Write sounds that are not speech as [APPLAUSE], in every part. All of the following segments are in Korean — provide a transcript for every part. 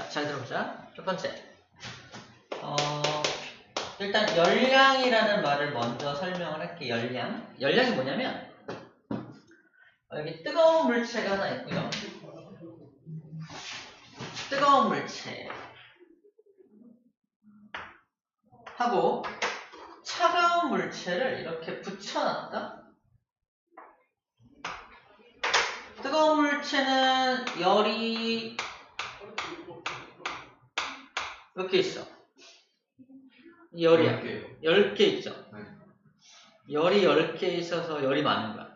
자, 잘 들어보자. 첫 번째. 어, 일단 열량이라는 말을 먼저 설명을 할게. 열량. 열량이 뭐냐면 어, 여기 뜨거운 물체가 하나 있고요. 뜨거운 물체 하고 차가운 물체를 이렇게 붙여놨다. 뜨거운 물체는 열이 몇 개 있어? 게요 10개 있죠. 네. 열이 10개 있어서 열이 많은 거야.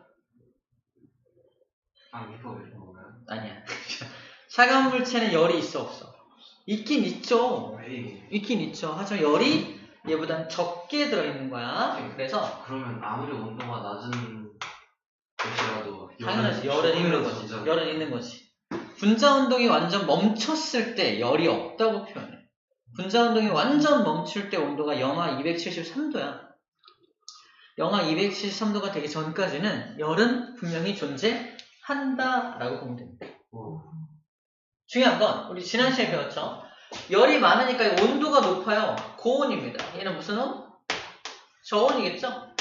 아 이거 왜 이런 건가요? 아니야. 차가운 물체는 열이 있어 없어? 있긴 있죠. 왜? 있긴 있죠. 하지만 열이 얘보단 적게 들어있는 거야. 그래서 그러면 아무리 온도가 낮은 곳이라도 당연하지. 열은 있는 거지. 열은 있는 거지. 분자 운동이 완전 멈췄을 때 열이 없다고 표현해. 분자 운동이 완전 멈출 때 온도가 영하 273도야. 영하 273도가 되기 전까지는 열은 분명히 존재한다라고 보면 됩니다. 어, 중요한 건 우리 지난 시간에 배웠죠. 열이 많으니까 온도가 높아요. 고온입니다. 얘는 무슨 온? 저온이겠죠?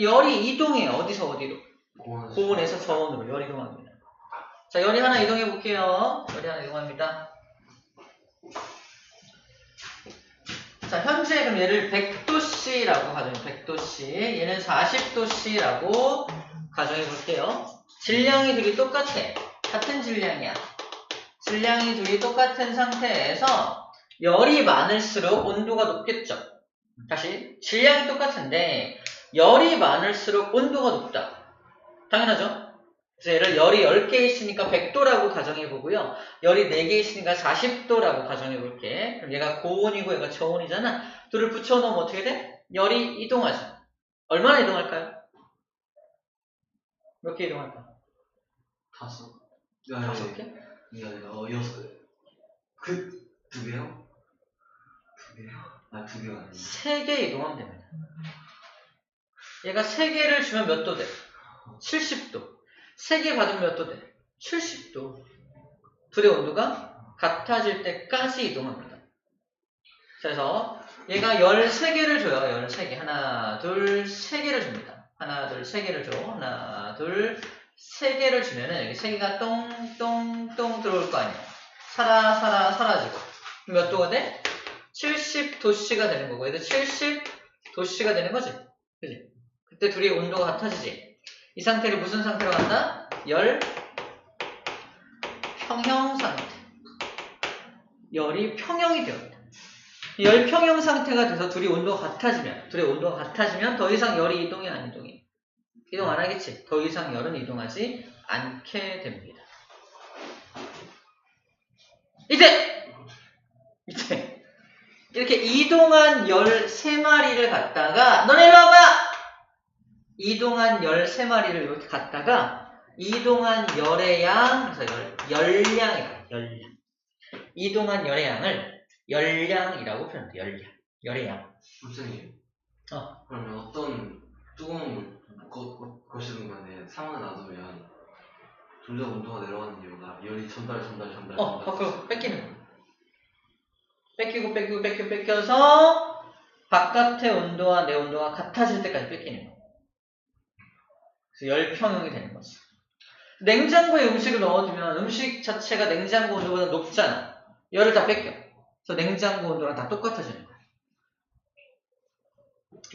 열이 이동해요. 어디서 어디로? 고온 고온에서 저온으로 열 이동합니다. 자, 열이 하나 이동해 볼게요. 열이 하나 이동합니다. 현재 그럼 얘를 100도씨라고 가정해 100도씨. 얘는 40도씨라고 가정해 볼게요. 질량이 둘이 똑같아. 같은 질량이야. 질량이 둘이 똑같은 상태에서 열이 많을수록 온도가 높겠죠. 다시 질량이 똑같은데 열이 많을수록 온도가 높다. 당연하죠. 그래서 얘를 열이 10개 있으니까 100도라고 가정해 보고요. 열이 4개 있으니까 40도라고 가정해 볼게. 그럼 얘가 고온이고 얘가 저온이잖아. 둘을 붙여 놓으면 어떻게 돼? 열이 이동하죠. 얼마나 이동할까요? 몇 개 이동할까? 다섯 야, 다섯 개? 이게 아니라 어 여섯 그두 개요? 두 개요? 아 두 개가 아니고 3개 이동하면 됩니다. 얘가 3개를 주면 몇 도 돼? 70도. 3개 받으면 몇 도 돼? 70도. 둘의 온도가 같아질 때까지 이동합니다. 그래서 얘가 13개를 줘요. 13개. 하나, 둘, 3개를 줍니다. 하나, 둘, 3개를 줘. 하나, 둘, 3개를 주면은 여기 3개가 똥똥똥 들어올 거 아니야. 살아, 살아, 사라지고. 몇 도가 돼? 70도씨가 되는 거고, 얘도 70도씨가 되는 거지. 그지? 그때 둘이 온도가 같아지지. 이 상태를 무슨 상태로 간다? 열 평형 상태. 열이 평형이 되었다. 이열 평형 상태가 돼서 둘이 온도가 같아지면, 둘의 온도가 같아지면 더 이상 열이 이동이 안 이동해. 이동 안 하겠지. 더 이상 열은 이동하지 않게 됩니다. 이제! 이제! 이렇게 이동한 13마리를 갖다가 너네 일로 와봐! 이동한 13마리를 이렇게 갖다가 이동한 열의 양 그래서 열, 열량이다. 열량. 이동한 열의 양을 열량이라고 표현합니다. 열량. 열의 양. 선생님 어. 그러면 어떤 뜨거운 물, 거, 거, 것이든 간에 상온에 놔두면 점점 온도가 내려가는 이유가 열이 전달 전달 전달 어, 거꾸로 뺏기는. 뺏기고 뺏기고 뺏기고 뺏겨서 바깥의 온도와 내 온도가 같아질 때까지 뺏기는 거야. 그래서 열평형이 되는 거지. 냉장고에 음식을 넣어두면 음식 자체가 냉장고 온도보다 높잖아. 열을 다 뺏겨. 그래서 냉장고 온도랑 다 똑같아지는 거야.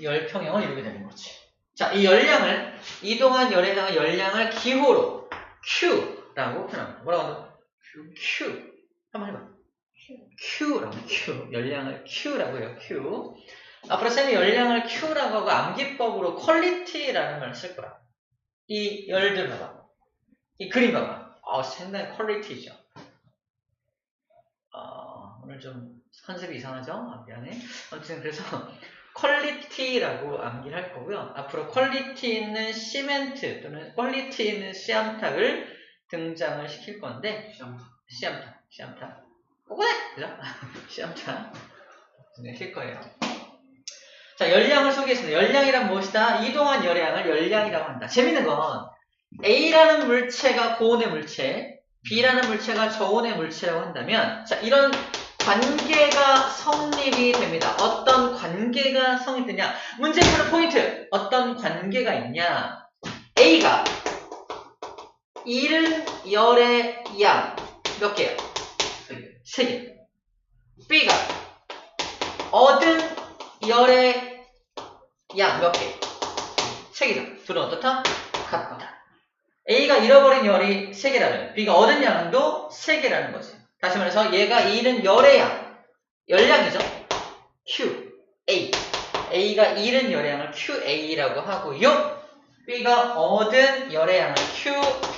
열평형을 이루게 되는 거지. 자, 이 열량을, 이동한 열에 대한 열량을 기호로 Q라고 표현합니다. 뭐라고 하는 Q. 한번 해봐. Q라고 Q. 열량을 Q라고 해요. Q. 앞으로 쌤이 열량을 Q라고 하고 암기법으로 퀄리티라는 말쓸 거야. 이 열들 봐봐. 이 그림 봐봐. 어, 상당히 퀄리티죠. 어, 오늘 좀 컨셉이 이상하죠? 아, 미안해. 아무튼 그래서 [LAUGHS] 퀄리티라고 암기를 할 거고요. 앞으로 퀄리티 있는 시멘트 또는 퀄리티 있는 씨암탉을 등장을 시킬 건데 시험 씨암탉, 씨암탉. 오래! 그죠? [LAUGHS] 씨암탉. 실 거예요. 자, 열량을 소개했습니다. 열량이란 무엇이다? 이동한 열량을 열량이라고 한다. 재밌는 건 A라는 물체가 고온의 물체, B라는 물체가 저온의 물체라고 한다면 자 이런 관계가 성립이 됩니다. 어떤 관계가 성립되냐? 문제 푸는 포인트. 어떤 관계가 있냐? A가 이른 열의 양 몇 개야? 세 개. B가 얻은 열의 양 몇 개? 세 개죠. 둘은 어떻다? 같다. A가 잃어버린 열이 세 개라면 B가 얻은 양도 세 개라는 거지. 다시 말해서 얘가 잃은 열의 양, 열량이죠. Q, A. A가 잃은 열의 양을 QA라고 하고요. B가 얻은 열의 양을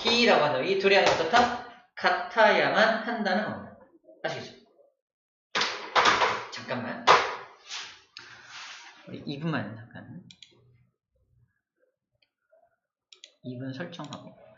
QB라고 한다. 이 둘의 양이 어떻다? 같아야만 한다는 겁니다. 아시겠죠? 잠깐만. 우리 2분만 잠깐. 2분 설정하고.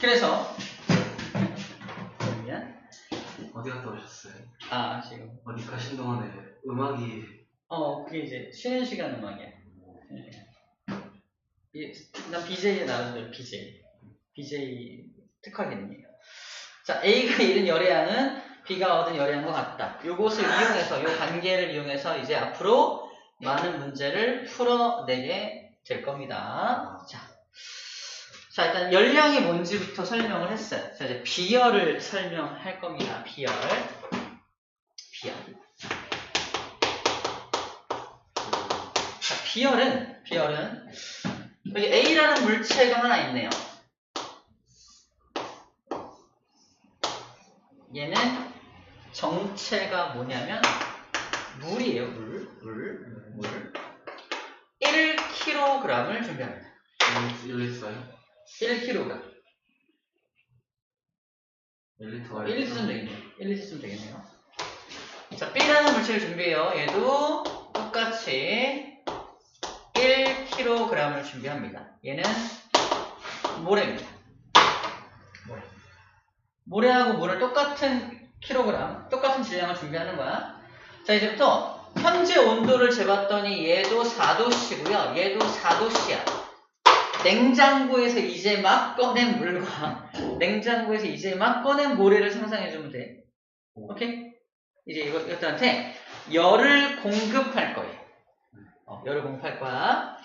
그래서 그러면 어디 갔다 오셨어요? 아 지금 어디 가신 동안에 음악이 어 그게 이제 쉬는 시간 음악이야. 쉬는 시간. 이, 난 BJ에 나와서 BJ. BJ 특화기능이에요. 자 A가 잃은 열애양은 B가 얻은 열애양과 같다. 요것을 이용해서 요 관계를 이용해서 이제 앞으로 많은 문제를 풀어내게 될 겁니다. 자, 자 일단 열량이 뭔지부터 설명을 했어요. 자 이제 비열을 설명할 겁니다. 비열. 비열. 자, 비열은, 비열은, 여기 A라는 물체가 하나 있네요. 얘는 정체가 뭐냐면, 물이에요, 물. 물. 물. 1kg을 준비합니다. 1리터요? 1kg. 1리터가 1리터 쓰면 되겠네요. 1리터 쓰면 되겠네요. 자, B라는 물질을 준비해요. 얘도 똑같이 1kg을 준비합니다. 얘는 모래입니다. 모래. 모래하고 물을 똑같은 킬로그램, 똑같은 질량을 준비하는 거야. 자, 이제부터 현재 온도를 재봤더니 얘도 4도씨고요. 얘도 4도씨야. 냉장고에서 이제 막 꺼낸 물과 냉장고에서 이제 막 꺼낸 모래를 상상해주면 돼. 오케이? 이제 이거, 이것들한테 열을 공급할 거예요. 어, 열을 공급할 거야.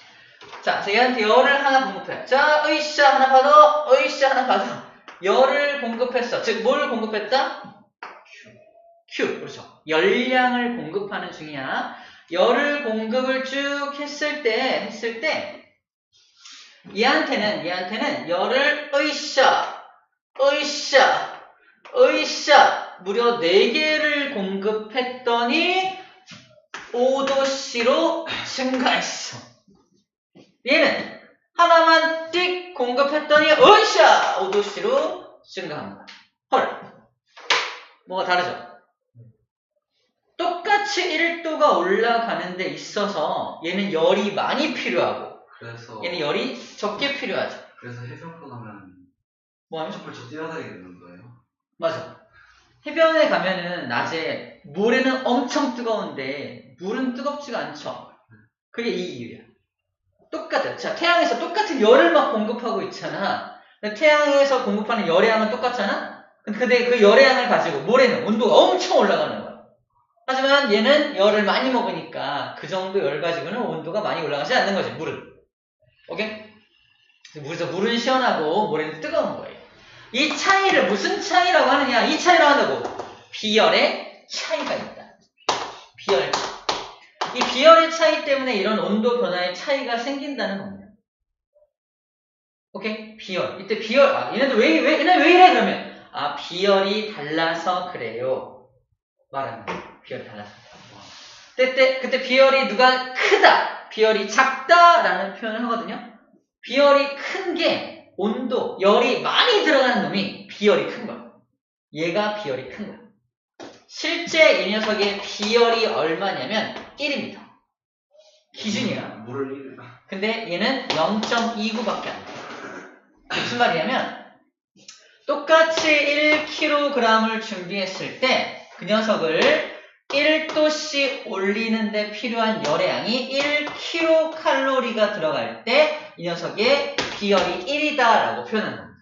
자, 얘한테 열을 하나 공급해. 자, 으이샤 하나 받아. 으이샤 하나 받아. 열을 공급했어. 즉, 뭘 공급했다? Q. 그렇죠. 열량을 공급하는 중이야. 열을 공급을 쭉 했을 때, 했을 때, 얘한테는, 얘한테는 열을 으이샤, 으이샤, 으이샤, 무려 4개를 공급했더니 5도씨로 증가했어. 얘는 하나만 띡 공급했더니 으이샤! 5도씨로 증가합니다. 헐. 뭐가 다르죠? 똑같이 1도가 올라가는 데 있어서 얘는 열이 많이 필요하고 그래서 얘는 열이 적게 필요하죠. 그래서 해변가 가면 뭐 하면? 펄쩍펄쩍 뛰어다니게 되는 거예요. 맞아. 해변에 가면은 낮에 모래는 엄청 뜨거운데 물은 뜨겁지가 않죠. 그게 이 이유야. 똑같아. 자, 태양에서 똑같은 열을 막 공급하고 있잖아. 태양에서 공급하는 열의 양은 똑같잖아? 근데 그 열의 양을 가지고 모래는 온도가 엄청 올라가는 거야. 하지만 얘는 열을 많이 먹으니까 그 정도 열 가지고는 온도가 많이 올라가지 않는 거지, 물은. 오케이? 그래서 물은 시원하고 모래는 뜨거운 거예요. 이 차이를 무슨 차이라고 하느냐? 이 차이라고 한다고. 비열의 차이가 있다. 비열. 이 비열의 차이 때문에 이런 온도 변화의 차이가 생긴다는 겁니다. 오케이? 비열. 이때 비열. 아, 얘네들 왜, 왜, 얘네 왜 이래? 그러면. 아, 비열이 달라서 그래요. 말하는 거예요. 비열이 달라서. 그때, 그때 비열이 누가 크다, 비열이 작다라는 표현을 하거든요. 비열이 큰 게 온도, 열이 많이 들어가는 놈이 비열이 큰 거야. 얘가 비열이 큰 거야. 실제 이 녀석의 비열이 얼마냐면 1입니다. 기준이야. 물을 1 근데 얘는 0.29밖에 안 돼. 무슨 말이냐면 똑같이 1kg을 준비했을 때 그 녀석을 1도씩 올리는데 필요한 열의 양이 1kcal가 들어갈 때 이 녀석의 비열이 1이다 라고 표현하는 겁니다.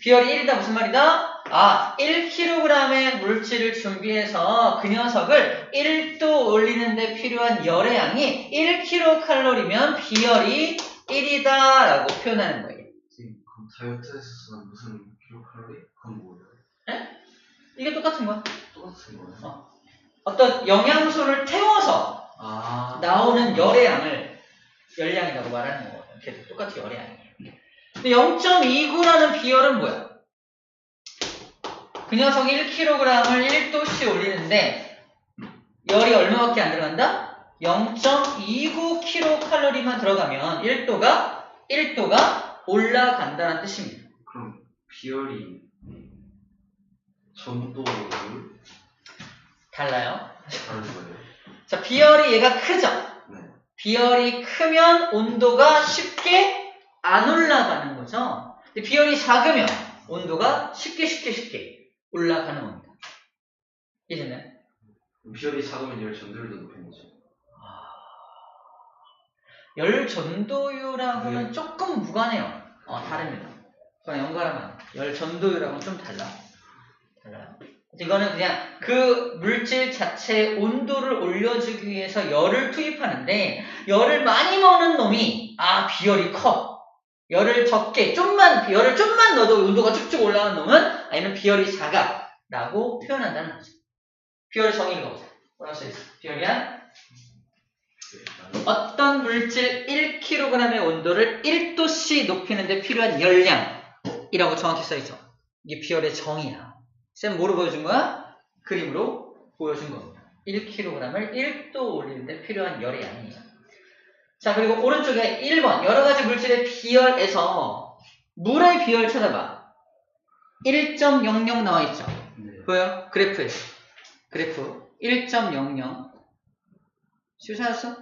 비열이 1이다 무슨 말이다? 아, 1kg의 물질을 준비해서 그 녀석을 1도 올리는데 필요한 열의 양이 1kcal면 비열이 1이다 라고 표현하는 거예요. 지금 그럼 다이어트에서는 무슨 킬로칼로리? 그건 뭐예요? 이게 똑같은 거야. 거예요? 어. 어떤 영양소를 태워서 아 나오는 열의 양을 열량이라고 말하는 거거든요. 걔도 똑같이 열의 양이에요. 근데 0.29라는 비열은 뭐야? 그 녀석 1kg을 1도씩 올리는데 열이 얼마밖에 안 들어간다? 0.29kcal만 들어가면 1도가 1도가 올라간다는 뜻입니다. 그럼 비열이 전도를 달라요. 거예요? [LAUGHS] 자, 비열이 얘가 크죠? 네. 비열이 크면 온도가 쉽게 안 올라가는 거죠. 근데 비열이 작으면 온도가 쉽게 쉽게 쉽게 올라가는 겁니다. 그럼 비열이 작으면 열 전도율도 높은 거죠. 열 전도율하고는 네. 조금 무관해요. 어, 다릅니다. 그냥 연관하면 열 전도율하고는 좀 달라. 달라요. 이거는 그냥 그 물질 자체의 온도를 올려주기 위해서 열을 투입하는데 열을 많이 먹는 놈이 아 비열이 커. 열을 적게 좀만 열을 좀만 넣어도 온도가 쭉쭉 올라가는 놈은 아 얘는 비열이 작아 라고 표현한다는 거죠. 비열 정의를 보자. 뭐라고 써있어? 비열이야 어떤 물질 1kg의 온도를 1도씨 높이는데 필요한 열량이라고 정확히 써있죠. 이게 비열의 정의야. 쌤 뭐로 보여준 거야? 그림으로 보여준 겁니다. 1kg을 1도 올리는데 필요한 열의 양이에요. 자, 그리고 오른쪽에 1번 여러 가지 물질의 비열에서 물의 비열 찾아봐. 1.00 나와 있죠. 네. 보여? 그래프에서. 그래프 1.00 지금 찾았어?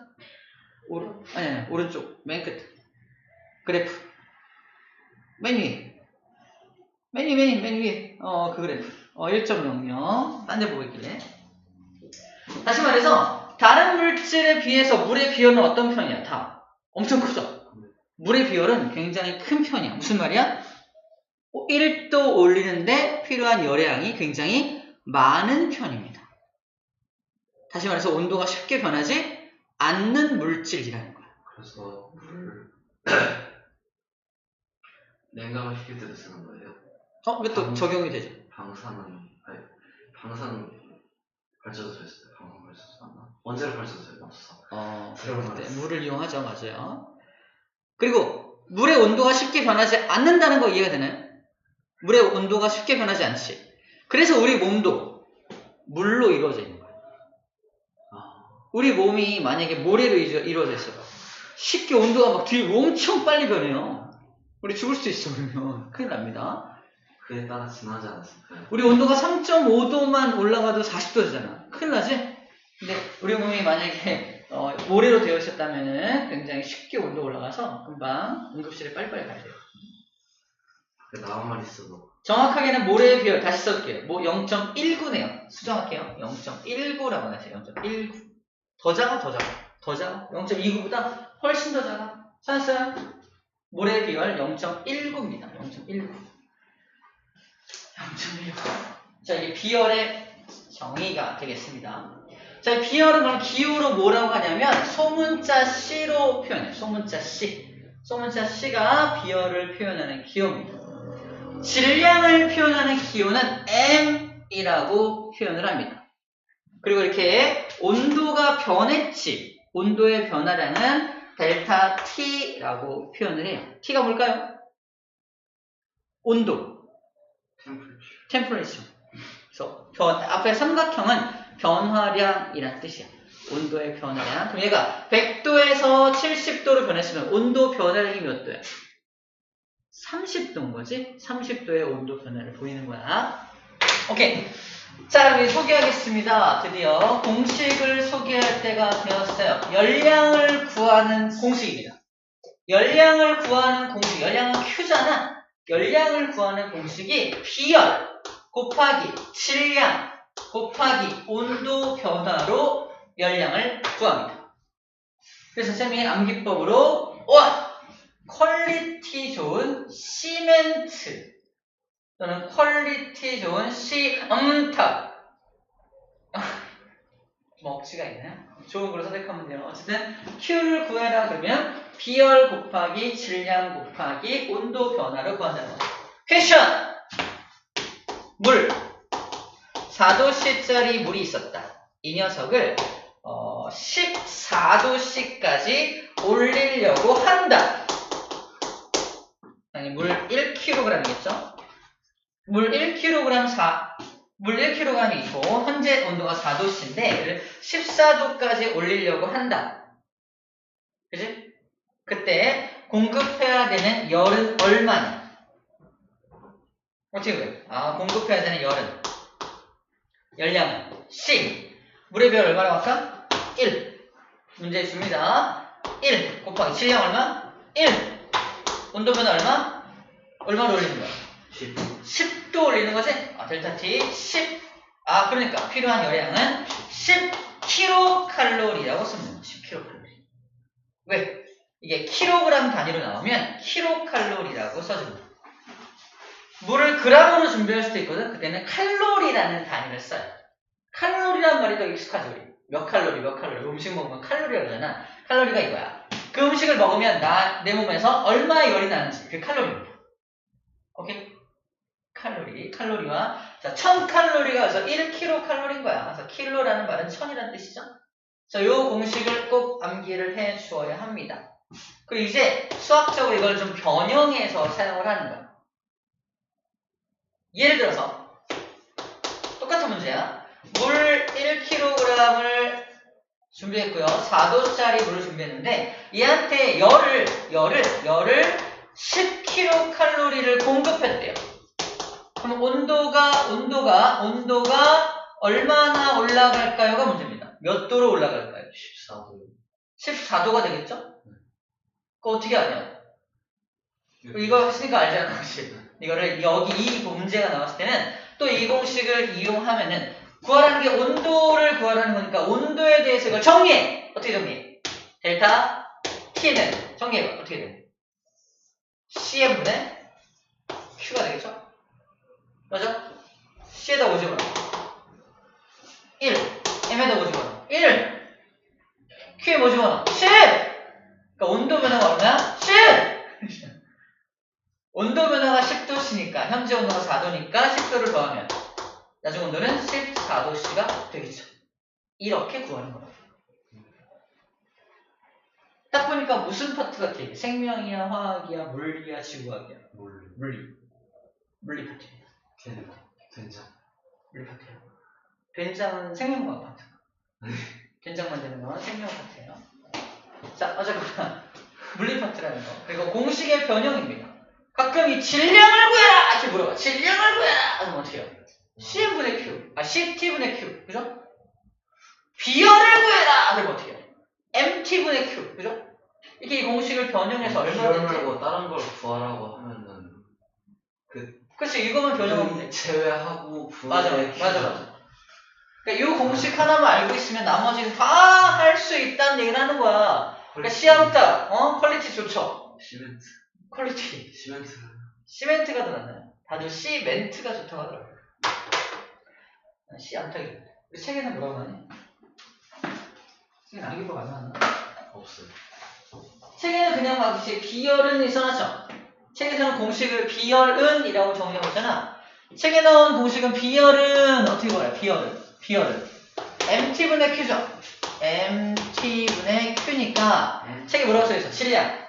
오른 아니 아니 오른쪽 맨 끝. 그래프 맨 위에 맨 위에 맨 위에 맨 위에 어 그 그래프 어 1.00 딴 데 보고 있길래 다시 말해서 다른 물질에 비해서 물의 비율은 어떤 편이야? 다 엄청 크죠? 물의 비율은 굉장히 큰 편이야 무슨 말이야? 1도 올리는데 필요한 열량이 굉장히 많은 편입니다. 다시 말해서 온도가 쉽게 변하지 않는 물질이라는 거야. 그래서 물을 [CLEARS THROAT] 냉각을 시킬 때도 쓰는 거예요. 어, 이게 또 음. 적용이 되죠. 방사능 아니 방사능 발전소 때 방사능 발전소 맞나? 원자력 발전소에 없어. 어, 그럴 그럴 때 때. 물을 이용하죠. 맞아요. 그리고 물의 온도가 쉽게 변하지 않는다는 거 이해가 되나요? 물의 온도가 쉽게 변하지 않지. 그래서 우리 몸도 물로 이루어져 있는 거야. 아, 우리 몸이 만약에 모래로 이루- 이루어져 있어요. 쉽게 온도가 막 뒤에 엄청 빨리 변해요. 우리 죽을 수도 있어, 그러면. 큰일 납니다. 그에 따라 진하지 않았을까요? 우리 온도가 3.5도만 올라가도 40도 되잖아. 큰일 나지? 근데 우리 몸이 만약에 어, 모래로 되어 있었다면은 굉장히 쉽게 온도 올라가서 금방 응급실에 빨리빨리 가야 돼요. 그 나만 있어도 정확하게는 모래의 비율 다시 써줄게요. 뭐 0.19네요. 수정할게요. 0.19라고 하세요. 0.19. 더 작아, 더 작아. 더 작아. 0.29보다 훨씬 더 작아. 찾았어요? 모래의 비율 0.19입니다. 0.19. 0.19. 자, 이게 비열의 정의가 되겠습니다. 자, 이 비열은 그럼 기호로 뭐라고 하냐면 소문자 C로 표현해요. 소문자 C. 소문자 C가 비열을 표현하는 기호입니다. 질량을 표현하는 기호는 M이라고 표현을 합니다. 그리고 이렇게 온도가 변했지. 온도의 변화량은 델타 T라고 표현을 해요. T가 뭘까요? 온도. Temperature. 그래서 변, 앞에 삼각형은 변화량이라는 뜻이야. 온도의 변화량. 그럼 얘가 100도에서 70도로 변했으면 온도 변화량이 몇 도야? 30도인 거지? 30도의 온도 변화를 보이는 거야. 오케이. 자, 우리 소개하겠습니다. 드디어 공식을 소개할 때가 되었어요. 열량을 구하는 공식입니다. 열량을 구하는 공식. 열량은 Q잖아. 열량을 구하는 공식이 비열 곱하기 질량 곱하기 온도 변화로 열량을 구합니다. 그래서 쌤이 암기법으로 와 퀄리티 좋은 시멘트 또는 퀄리티 좋은 시음탑 뭐 억지가 있나요? 좋은 걸로 선택하면 돼요. 어쨌든 Q를 구해라 그러면 비열 곱하기 질량 곱하기 온도 변화를 구한다는 거죠. 퀘션! 물 4도씨짜리 물이 있었다. 이 녀석을 어, 14도씨까지 올리려고 한다. 아니 물 1kg이겠죠? 물 1kg 4, 물 1kg이고 현재 온도가 4도씨인데 14도까지 올리려고 한다. 그지? 그때 공급해야 되는 열은 얼마냐? 어떻게 그래? 아 공급해야 되는 열은 열량은 C 물의 비율 얼마라고 할까? 1 문제 줍니다 1 곱하기 질량 얼마? 1 온도 변화 얼마? 얼마로 올리는 거야? 10 10도 올리는 거지? 아, 델타 T 10. 아, 그러니까 필요한 열량은 10kcal라고 쓰면 됩니다. 10kcal. 왜? 이게 킬로그램 단위로 나오면 킬로칼로리라고 써줍니다. 물을 그램으로 준비할 수도 있거든. 그때는 칼로리라는 단위를 써요. 칼로리란 말이 더 익숙하죠, 우리. 몇 칼로리, 몇 칼로리. 음식 먹으면 칼로리라고 하잖아. 칼로리가 이거야. 그 음식을 먹으면 나, 내 몸에서 얼마의 열이 나는지, 그 칼로리입니다. 오케이? 칼로리, 칼로리와 자, 1000칼로리가 그래서 1kcal인 거야. 그래서 킬로라는 말은 1000이라는 뜻이죠. 자, 요 공식을 꼭 암기를 해 주어야 합니다. 그리고 이제 수학적으로 이걸 좀 변형해서 사용을 하는 거야. 예를 들어서 똑같은 문제야. 물 1kg을 준비했고요. 4도짜리 물을 준비했는데 얘한테 열을 열을 열을 10kcal를 공급했대요. 그럼 온도가 온도가 온도가 얼마나 올라갈까요가 문제입니다. 몇 도로 올라갈까요? 14도 14도가 되겠죠? 그거 어떻게 아냐? 이거 했으니까 알잖아, 혹시. 이거를 여기 이 문제가 나왔을 때는 또 이 공식을 이용하면은 구하라는 게 온도를 구하라는 거니까 온도에 대해서 이걸 정리해! 어떻게 정리해? 델타 T는 정리해봐. 어떻게 돼? CM분의 Q가 되겠죠? 맞아? C에다 50원. 1. M에다 50원. 1. Q에 50원. 10! 그러니까 온도 변화가 얼마야? 10! [LAUGHS] 온도 변화가 10도씨니까 현재 온도가 4도니까 10도를 더하면 나중 온도는 14도씨가 되겠죠. 이렇게 구하는 거예요. 딱 보니까 무슨 파트 같아? 생명이야, 화학이야, 물리야, 지구학이야. 물 물리. 물리 파트. 된 된장 물리 파트예요. 된장은 생명과학 파트. 된장 만드는 건 생명 파트예요. 자, 어쨌거나 [LAUGHS] 물리 파트라는 거. 그리고 공식의 변형입니다. 가끔 이 질량을 구해라! 이렇게 물어봐. 질량을 구해라! 그럼 어떻게 해요? CM분의 Q. 아, CT분의 Q. 그죠? 비열을 구해라! 그럼 어떻게 해요? MT분의 Q. 그죠? 이렇게 이 공식을 변형해서 얼마든지. 말고 다른 걸 구하라고 하면은 그 렇지, 이거만 변형하면 돼. 그 제외하고 맞아, 맞아, 맞아. 그러니까 이 공식 하나만 알고 있으면 나머지는 다 할 수 있다는 얘기를 하는 거야. 그러니까 시암딱, 어? 퀄리티 좋죠? 시멘트 퀄리티. 시멘트 시멘트가 더 낫나요? 다들 시멘트가 좋다고 하더라고요. 난 시암탁이 좋다. 우리 책에는 뭐라고 하니? 책에는 아기법 안 나왔나? 없어요 책에는 그냥 막 이제 비열은이 써놨죠. 책에서는 공식을 비열은이라고 정의하고 있잖아. 책에 나온 공식은 비열은 어떻게 보아요? 비열은 비열은 mt분의 q죠. mt분의 q니까 책에 뭐라고 써있어? 질량.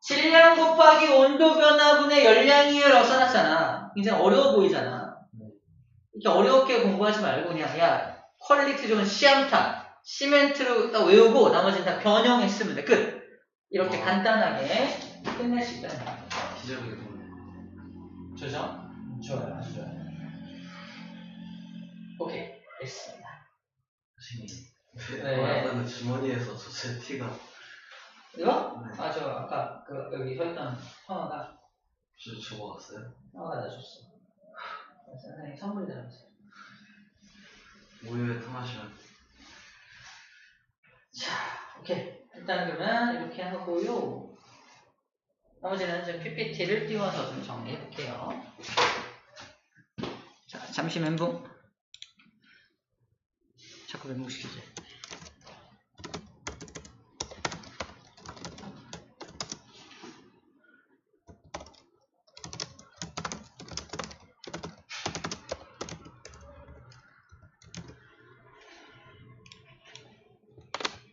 질량 곱하기 온도 변화분의 열량이라고 써놨잖아. 굉장히 어려워 보이잖아. 이렇게 어렵게 공부하지 말고 그냥 야 퀄리티 좋은 시암탄, 시멘트로 딱 외우고 나머지는 다 변형했으면 돼. 끝. 이렇게 어. 간단하게 끝낼 수 있다 는 거야. 기적의 돈 좋죠? 좋아요. 아주 좋아요. 오케이. 됐습니다. 선생님 네. 말하는 주머니에서 저제 티가 이거? 네. 아, 저 아까 그 여기 서 있던 형아가 저 저거 왔어요? 형아가 나 줬어. 선생님 선물이 들어갔어. 우유에 타마시면 자, 오케이. 일단 그러면 이렇게 하고요. 나머지는 좀 PPT를 띄워서 좀 정리해 볼게요. 자, 잠시 멘붕. 자꾸 멘붕 시키지.